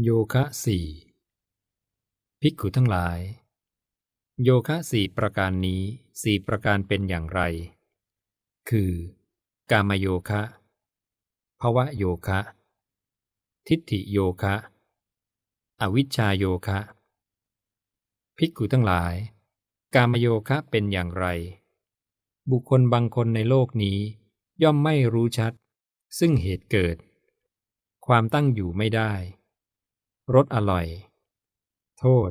โยคะสี่ภิกขุทั้งหลาย โยคะสี่ประการนี้สี่ประการเป็นอย่างไร คือ กามโยคะภวะโยคะ ทิฏฐิโยคะ อวิชชาโยคะ ภิกขุทั้งหลาย กามโยคะเป็นอย่างไร บุคคลบางคนในโลกนี้ ย่อมไม่รู้ชัด ซึ่งเหตุเกิด ความตั้งอยู่ไม่ได้ รสอร่อย โทษ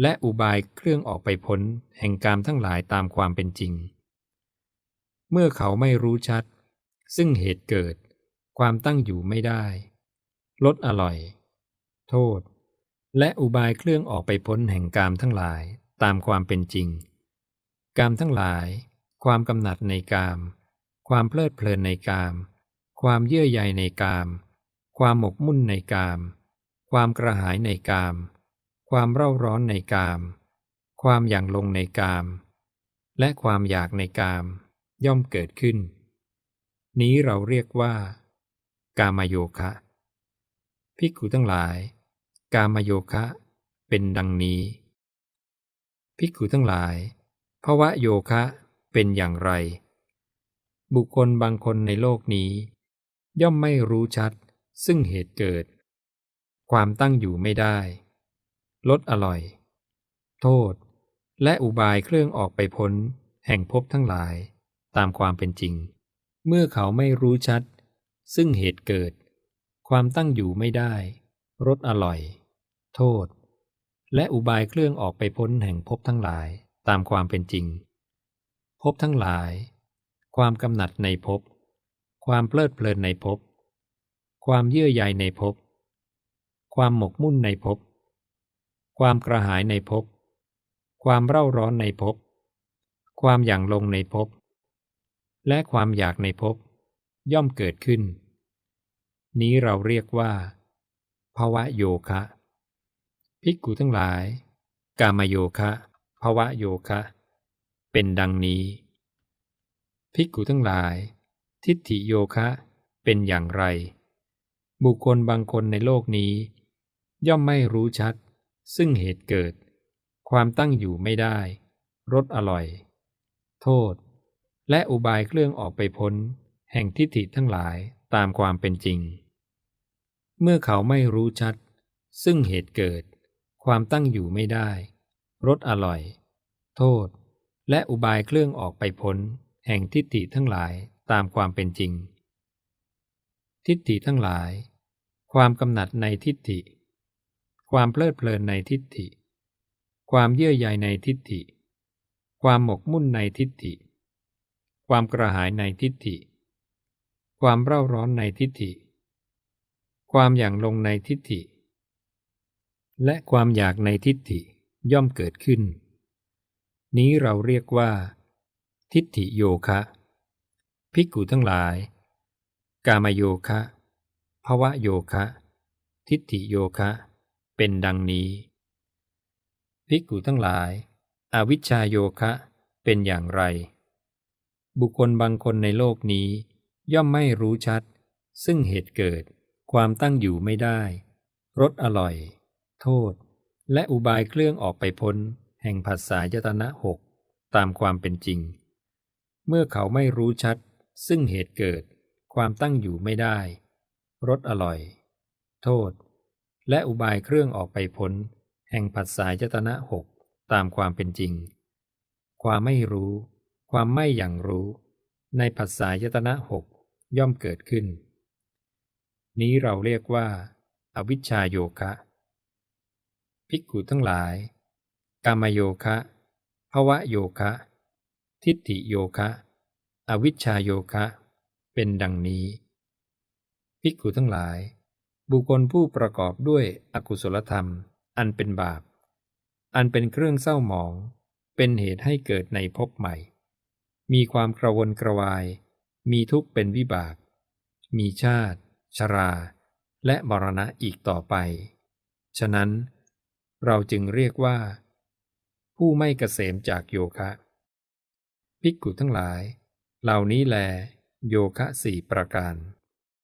และอุบายเครื่องออกไปพ้นแห่งกามทั้งหลายตามความเป็นจริง เมื่อเขาไม่รู้ชัด ซึ่งเหตุเกิด ความตั้งอยู่ไม่ได้ลดอร่อย โทษ และอุบายเครื่องออกไปพ้นแห่งกามทั้งหลายตามความเป็นจริง กามทั้งหลาย ความกำหนัดในกาม ความเพลิดเพลินในกาม ความเยื่อใยในกาม ความหมกมุ่นในกาม ความกระหายในกาม ความเร่าร้อนในกาม ความอย่างลงในกาม และความอยากในกาม ย่อมเกิดขึ้น นี้เราเรียกว่า กามโยคะ ภิกขุทั้งหลาย กามโยคะ เป็นดังนี้ ภิกขุทั้งหลายภาวะโยคะเป็นอย่างไร บุคคลบางคนในโลกนี้ ย่อมไม่รู้ชัดซึ่งเหตุเกิด ความตั้งอยู่ไม่ได้ ลดอร่อย โทษ และอุบายเครื่องออกไปพ้น แห่งภพทั้งหลาย ตามความเป็นจริง เมื่อเขาไม่รู้ชัด ซึ่งเหตุเกิด ความตั้งอยู่ไม่ได้รสอร่อย โทษ และอุบายเครื่องออกไปพ้นแห่งภพทั้งหลายตามความเป็นจริงภพทั้งหลาย ความกำหนัดในภพความเพลิดเพลินในภพความเยื่อใยในภพ ความหมกมุ่นในภพ ความกระหายในภพ ความเร่าร้อนในภพ ความอย่างลงในภพ และความอยากในภพ ย่อมเกิดขึ้น นี้เราเรียกว่า ภาวะโยคะ ภิกขุทั้งหลาย กามโยคะ ภาวะโยคะ เป็นดังนี้ ภิกขุทั้งหลาย ทิฏฐิโยคะเป็นอย่างไรบุคคลบางคนในโลกนี้ ย่อมไม่รู้ชัด ซึ่งเหตุเกิด ความตั้งอยู่ไม่ได้รสอร่อย โทษ และอุบายเครื่องออกไปพ้น แห่งทิฏฐิทั้งหลายตามความเป็นจริง เมื่อเขาไม่รู้ชัด ซึ่งเหตุเกิด ความตั้งอยู่ไม่ได้รสอร่อย โทษ และอุบายเครื่องออกไปพ้น แห่งทิฏฐิทั้งหลายตามความเป็นจริง ทิฏฐิทั้งหลาย ความกำหนัดในทิฏฐิ ความเพลิดเพลินในทิฏฐิ ความเยื่อใยในทิฏฐิ ความหมกมุ่นในทิฏฐิ ความกระหายในทิฏฐิ ความเร่าร้อนในทิฏฐิ ความอย่างลงในทิฏฐิ และความอยากในทิฏฐิย่อมเกิดขึ้น นี้เราเรียกว่า ทิฏฐิโยคะ ภิกขุทั้งหลาย กามโยคะภวะโยคะ ทิฏฐิโยคะ เป็นดังนี้ ภิกขุทั้งหลาย อวิชชาโยคะเป็นอย่างไร บุคคลบางคนในโลกนี้ ย่อมไม่รู้ชัด ซึ่งเหตุเกิด ความตั้งอยู่ไม่ได้รสอร่อย โทษ และอุบายเครื่องออกไปพ้น แห่งภาษายตนะหกตามความเป็นจริง เมื่อเขาไม่รู้ชัด ซึ่งเหตุเกิด ความตั้งอยู่ไม่ได้รสอร่อย โทษ และอุบายเครื่องออกไปพ้น แห่งผัสสายจตนะหกตามความเป็นจริง ความไม่รู้ ความไม่อย่างรู้ ในผัสสายตนะหกย่อมเกิดขึ้น นี้เราเรียกว่า อวิชชาโยคะ ภิกขุทั้งหลาย กามโยคะภวะโยคะ ทิฏฐิโยคะ อวิชชาโยคะ เป็นดังนี้ ภิกขุทั้งหลาย บุคคลผู้ประกอบด้วยอกุศลธรรม อันเป็นบาป อันเป็นเครื่องเศร้าหมอง เป็นเหตุให้เกิดในภพใหม่ มีความกระวนกระวาย มีทุกข์เป็นวิบาก มีชาติ ชรา และมรณะอีกต่อไป ฉะนั้น เราจึงเรียกว่า ผู้ไม่เกษมจากโยคะ ภิกขุทั้งหลาย เหล่านี้แล โยคะสี่ประการ